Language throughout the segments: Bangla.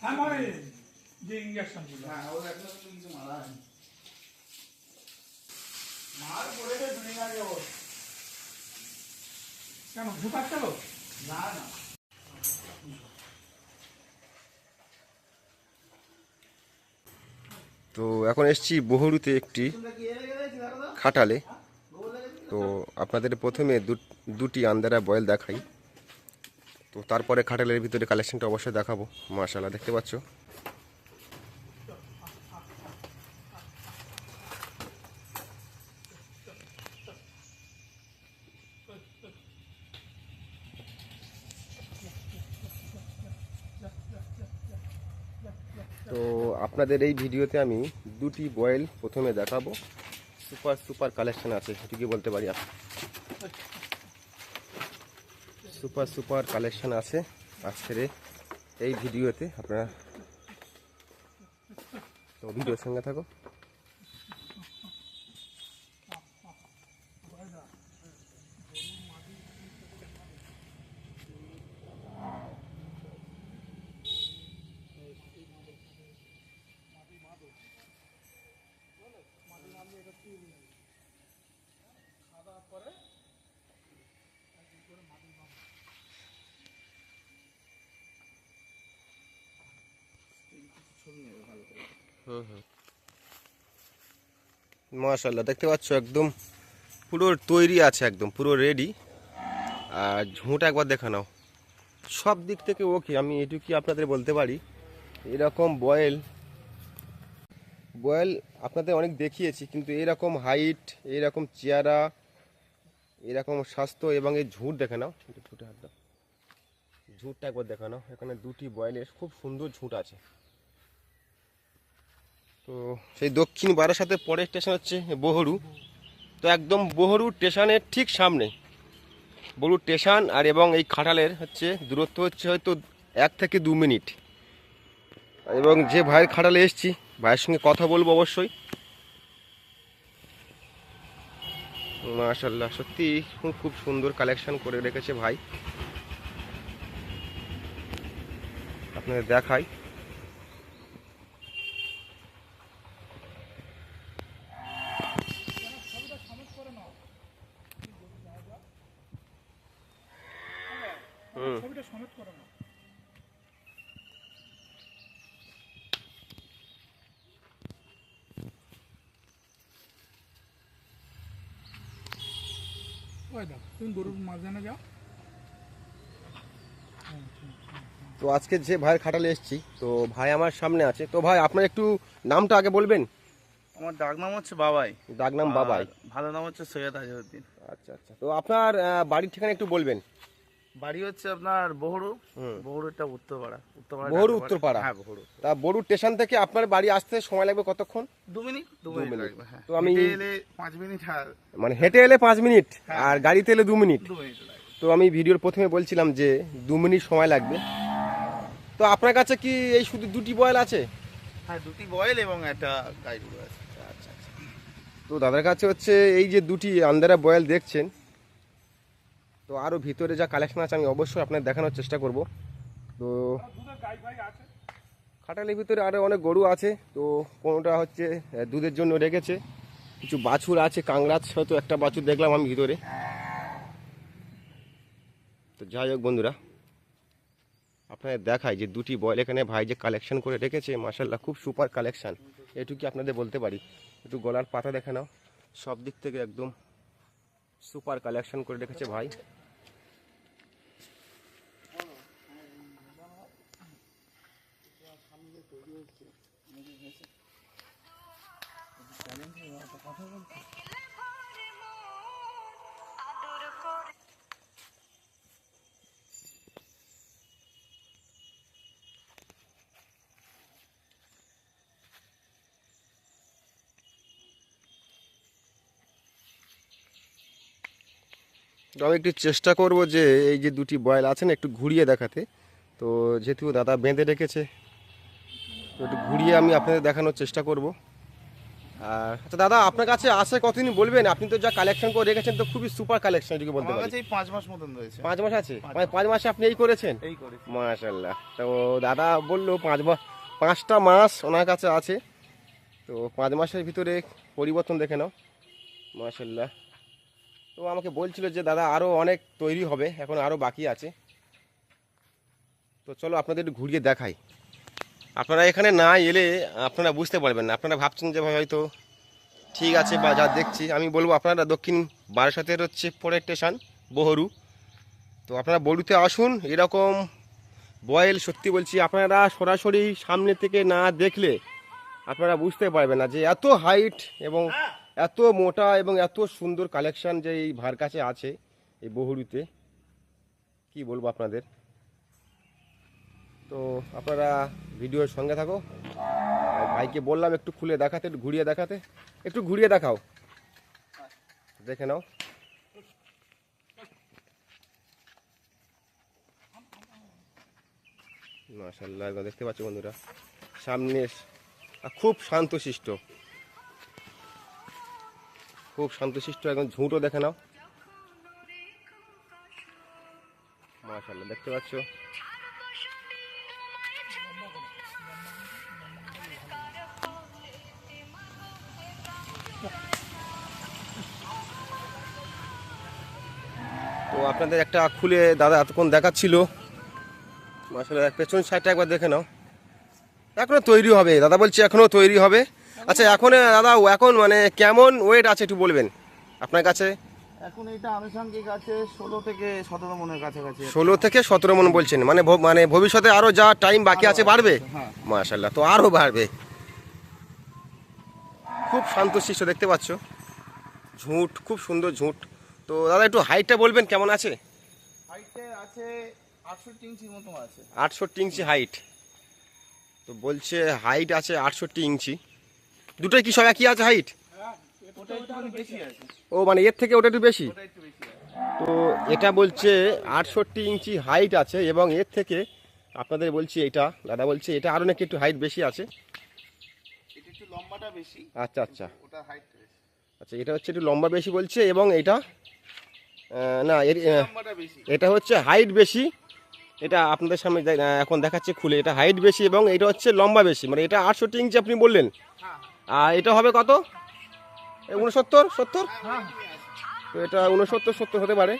হ্যাঁ মানে যে হ্যাঁ তো কিছু মারা হয়নি মার পড়েছে ভেঙে গেছে ওর কেন ঢুকাচ্ছিল না না তো এখন এসছি বহরুতে একটি খাটালে। তো আপনাদের প্রথমে দু- দুটি আন্দারা বয়েল দেখাই। তো তারপরে খাটালের ভিতরে কালেকশনটা অবশ্যই দেখাবো। মাশাল্লাহ দেখতে পাচ্ছ? তো আপনাদের এই ভিডিওতে আমি দুটি বয়েল প্রথমে দেখাবো। সুপার সুপার কালেকশন আছে সেটুকু বলতে পারি আপনি। সুপার সুপার কালেকশন আছে আজকের এই ভিডিওতে আপনারা তো ভিডিওর সঙ্গে থাকো। মাশাল্লাহ দেখতে পাচ্ছ একদম পুরো তৈরি আছে একদম, পুরো রেডি আর ঝুঁট একবার দেখে নাও। সব দিক থেকে ওকে আমি এটুকুই আপনাদের বলতে পারি। এরকম বয়েল বয়েল আপনাদের অনেক দেখিয়েছি, কিন্তু এরকম হাইট এইরকম চেয়ারা এরকম স্বাস্থ্য এবং এই ঝুঁট দেখে নাও। ঝুঁটটা একবার দেখে নাও। এখানে দুটি বয়েলের খুব সুন্দর ঝুঁট আছে। তো সেই দক্ষিণ বারাসাতে পরের স্টেশন হচ্ছে বহরু। তো একদম বহরু স্টেশনের ঠিক সামনে। বহরু স্টেশন আর এবং এই খাটালের হচ্ছে দূরত্ব হচ্ছে হয়তো এক থেকে দু মিনিট। এবং যে ভাইয়ের খাটালে এসছি, ভাইয়ের সঙ্গে কথা বলব অবশ্যই। মাশাল্লাহ সত্যি খুব সুন্দর কালেকশন করে রেখেছে ভাই। আপনাদের দেখাই। ছবিটা সমেত করে না। তুমি গরুর মাঝখানে যাও। তো আজকে যে ভাইয়ের খাটালে এসেছি তো ভাই আমার সামনে আছে। তো ভাই আপনার একটু নামটা আগে বলবেন? আমার ডাক নাম হচ্ছে বাবাই। ডাকনাম বাবাই। ভালো নাম হচ্ছে সৈয়দ আজহারউদ্দিন আচ্ছা আচ্ছা। তো আপনার বাড়ির ঠিকানা একটু বলবেন? বাড়ি হচ্ছে আপনার বহুরু। বহুরুটা উত্তরপাড়া। উত্তরপাড়া বহুরু। উত্তরপাড়া? হ্যাঁ বহুরু। তা বড়ু স্টেশন থেকে আপনার বাড়ি আসতে সময় লাগবে কতক্ষণ? দু মিনিট দু মিনিট। লাগবে হ্যাঁ। তো আমি- হেঁটে এলে পাঁচ মিনিট মানে হেঁটে এলে পাঁচ মিনিট আর গাড়িতে এলে দু মিনিট। তো আমি ভিডিওর প্রথমে বলছিলাম যে দু মিনিট সময় লাগবে। তো আপনার কাছে কি এই শুধু দুটি বয়েল আছে? হ্যাঁ দুটি বয়েল এবং একটা গাই গরু আছে। আচ্ছা আচ্ছা। তো দাদার কাছে হচ্ছে এই যে দুটি আন্দারা বয়েল দেখছেন তো আরও ভিতরে যা কালেকশন আছে, আমি অবশ্যই আপনার দেখানোর চেষ্টা করব। তো খাটালের ভিতরে আরও অনেক গরু আছে, তো কোনোটা হচ্ছে দুধের জন্য রেখেছে। কিছু বাছুর আছে কাংড়াচ হয়তো একটা বাছুর দেখলাম আমি ভিতরে। তো যাই হোক বন্ধুরা, আপনাদের দেখায় যে দুটি বয়েল এখানে ভাই যে কালেকশন করে রেখেছে মাসাল্লাহ খুব সুপার কালেকশন এটুকু আপনাদের বলতে পারি। একটু গলার পাতা দেখে নাও সব দিক থেকে একদম সুপার কালেকশন করে রেখেছে ভাই। তো আমি একটু চেষ্টা করব যে এই যে দুটি বয়েল আছে না, একটু ঘুরিয়ে দেখাতে। তো যেহেতু দাদা বেঁধে রেখেছে তো একটু ঘুরিয়ে আমি আপনাদের দেখানোর চেষ্টা করব। আর আচ্ছা দাদা আপনার কাছে আসে কতদিন বলবেন? আপনি তো যা কালেকশন করে রেখেছেন তো খুবই সুপার কালেকশন এটুকু বলতে আমার পারি। কাছে এই পাঁচ মাস মতন রয়েছে। পাঁচ মাস আছে? মানে পাঁচ মাসে আপনি এই করেছেন? এই করেছি। মাশাল্লাহ তো দাদা বলল পাঁচ মাস পাঁচটা মাস ওনার কাছে আছে। তো পাঁচ মাসের ভিতরে পরিবর্তন দেখে নাও। মাশাল্লাহ তো আমাকে বলছিল যে দাদা আরও অনেক তৈরি হবে। এখন আরও বাকি আছে। তো চলো আপনাদের একটু ঘুরিয়ে দেখাই। আপনারা এখানে না এলে আপনারা বুঝতে পারবেন না। আপনারা ভাবছেন যে হয়তো ঠিক আছে বা যা দেখছি, আমি বলব আপনারা দক্ষিণ বারাসাতের হচ্ছে পরের স্টেশন, বহরু। তো আপনারা বড়ুতে আসুন, এরকম বয়েল সত্যি বলছি, আপনারা সরাসরি সামনে থেকে না দেখলে আপনারা বুঝতে পারবেন না যে এত হাইট এবং এত মোটা এবং এত সুন্দর কালেকশান যে এই ভার কাছে আছে এই বহুরুতে। কি বলব আপনাদের? তো আপনারা ভিডিওর সঙ্গে থাকো। ভাইকে বললাম একটু খুলে দেখাতে, একটু ঘুরিয়ে দেখাতে। একটু ঘুরিয়ে দেখাও। দেখে নাও। একদম দেখতে পাচ্ছ বন্ধুরা? সামনে খুব শান্তশিষ্ট। খুব শান্তশিষ্ট, একদম ঝুঁটো দেখে নাও। মাশাল্লাহ দেখতে পাচ্ছ? আপনাদের একটা খুলে দাদা এতক্ষণ দেখাচ্ছিল। মাসাল্লাহ পেছন সাইডটা একবার দেখে নাও। এখনও তৈরি হবে দাদা বলছে এখনও তৈরি হবে। আচ্ছা এখন দাদা এখন মানে কেমন ওয়েট আছে একটু বলবেন আপনার কাছে? এখন এটা আনুষঙ্গিক আছে ষোলো থেকে সতেরো মনের কাছাকাছি ষোলো থেকে সতেরো মন বলছেন মানে মানে ভবিষ্যতে আরও যা টাইম বাকি আছে বাড়বে? হ্যাঁ। মাশাল্লাহ তো আরও বাড়বে। খুব শান্তশিষ্ট দেখতে পাচ্ছ। ঝুঁট খুব সুন্দর ঝুঁট। তো দাদা একটু হাইটটা বলবেন কেমন আছে? আটষট্টি ইঞ্চির মতো আছে। আটষট্টি ইঞ্চি হাইট তো বলছে হাইট আছে আটষট্টি ইঞ্চি। দুটোই কি সব একই আছে হাইট বেশি ও মানে এর থেকে ওটা একটু বেশি? তো এটা বলছে আটষট্টি ইঞ্চি হাইট আছে এবং এর থেকে আপনাদের বলছি এটা দাদা বলছে এটা আরও নাকি একটু হাইট বেশি আছে। আচ্ছা আচ্ছা। ওটা হাইট আচ্ছা এটা হচ্ছে একটু লম্বা বেশি বলছে এবং এটা না এর এটা হচ্ছে হাইট বেশি। এটা আপনাদের সামনে এখন দেখাচ্ছে খুলে। এটা হাইট বেশি এবং এটা হচ্ছে লম্বা বেশি। মানে এটা আটষট্টি ইঞ্চি আপনি বললেন। হ্যাঁ আর এটা হবে কত? উনসত্তর? সত্তর? হ্যাঁ তো এটা উনসত্তর সত্তর হতে পারে।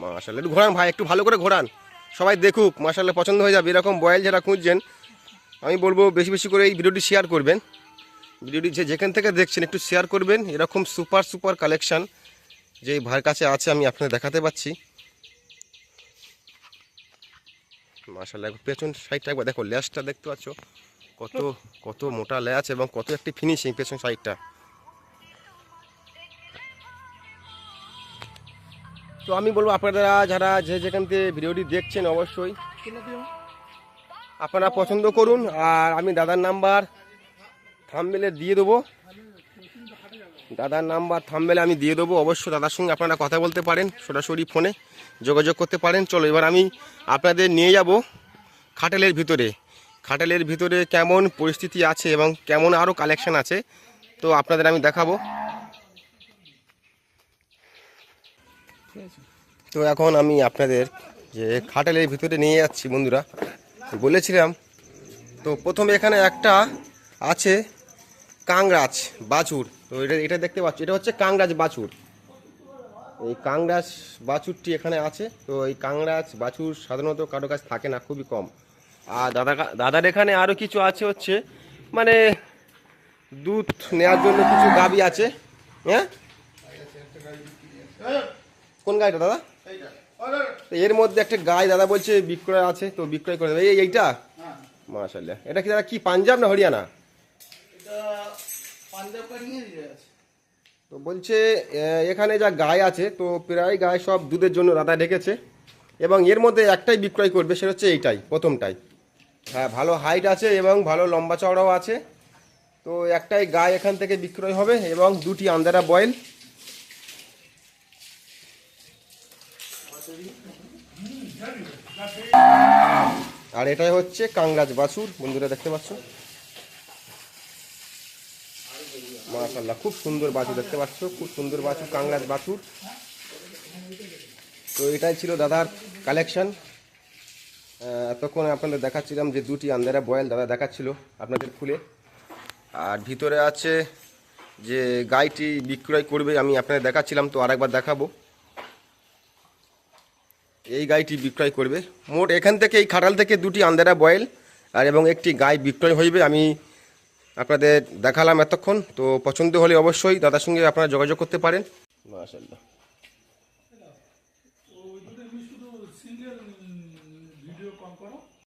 মাশাল্লাহ একটু ঘোরান ভাই একটু ভালো করে ঘোরান। সবাই দেখুক মাশাল্লাহ পছন্দ হয়ে যাবে। এরকম বয়েল যারা খুঁজছেন আমি বলব বেশি বেশি করে এই ভিডিওটি শেয়ার করবেন। ভিডিওটি যে যেখান থেকে দেখছেন একটু শেয়ার করবেন। এরকম সুপার সুপার কালেকশান যে ভাইয়ের কাছে আছে, আমি আপনাদের দেখাতে পাচ্ছি। মাশাল্লাহ পেছন সাইডটা একবার দেখো ল্যাসটা দেখতে পাচ্ছ? কত কত মোটা ল্যাচ এবং কত একটি ফিনিশিং পেছন সাইডটা তো আমি বলব আপনারা যারা যে যেখান থেকে ভিডিওটি দেখছেন, অবশ্যই আপনারা পছন্দ করুন, আর আমি দাদার নাম্বার থামবেলে দিয়ে দেবো। দাদার নাম্বার থামবেলে আমি দিয়ে দেবো। অবশ্যই দাদার সঙ্গে আপনারা কথা বলতে পারেন, সরাসরি ফোনে যোগাযোগ করতে পারেন। চলো, এবার আমি আপনাদের নিয়ে যাব খাটালের ভিতরে। খাটালের ভিতরে কেমন পরিস্থিতি আছে এবং কেমন আরও কালেকশন আছে, তো আপনাদের আমি দেখাবো। তো এখন আমি আপনাদের যে খাটালের ভিতরে নিয়ে যাচ্ছি বন্ধুরা। বলেছিলাম, তো প্রথমে এখানে একটা আছে কাংরাজ, বাছুর। তো এটা এটা দেখতে পাচ্ছ, এটা হচ্ছে কাংরাজ বাছুর। এই কাংরাজ বাছুরটি এখানে আছে, তো এই কাংরাজ বাছুর সাধারণত কারও কাছে থাকে না, খুবই কম। আর দাদা দাদার এখানে আরও কিছু আছে হচ্ছে মানে দুধ নেওয়ার জন্য কিছু গাবি আছে হ্যাঁ? কোন গাড়িটা দাদা? এর মধ্যে একটা গায়ে দাদা বলছে বিক্রয় আছে, তো বিক্রয় করে দেবে। এই, এইটা? মাশাল্লাহ। এটা কি দাদা, কি পাঞ্জাব না হরিয়ানা? তো বলছে এখানে যা গায়ে আছে, তো প্রায় গায়ে সব দুধের জন্য দাদা রেখেছে এবং এর মধ্যে একটাই বিক্রয় করবে, সেটা হচ্ছে এইটাই, প্রথমটাই। হ্যাঁ ভালো হাইট আছে এবং ভালো লম্বা চওড়াও আছে। তো একটাই গায়ে এখান থেকে বিক্রয় হবে এবং দুটি আন্দারা বয়েল আর এটাই হচ্ছে কাংরাজ বাছুর, বন্ধুরা দেখতে পাচ্ছ? মাশাল্লাহ খুব সুন্দর বাছুর দেখতে পাচ্ছ, খুব সুন্দর বাছুর, কাংরাজ বাছুর। তো এটাই ছিল দাদার কালেকশন এতক্ষণ আপনাদের দেখাচ্ছিলাম যে দুটি আন্দারা বয়েল দাদা দেখাচ্ছিল আপনাদের খুলে আর ভিতরে আছে যে গাইটি বিক্রয় করবে, আমি আপনাদের দেখাচ্ছিলাম, তো আরেকবার দেখাবো। এই গাইটি বিক্রয় করবে। মোট এখান থেকে এই খাটাল থেকে দুটি আন্দারা বয়েল আর এবং একটি গাই বিক্রয় হইবে। আমি আপনাদের দেখালাম এতক্ষণ। তো পছন্দ হলে অবশ্যই দাদার সঙ্গে আপনারা যোগাযোগ করতে পারেন। মাশাল্লাহ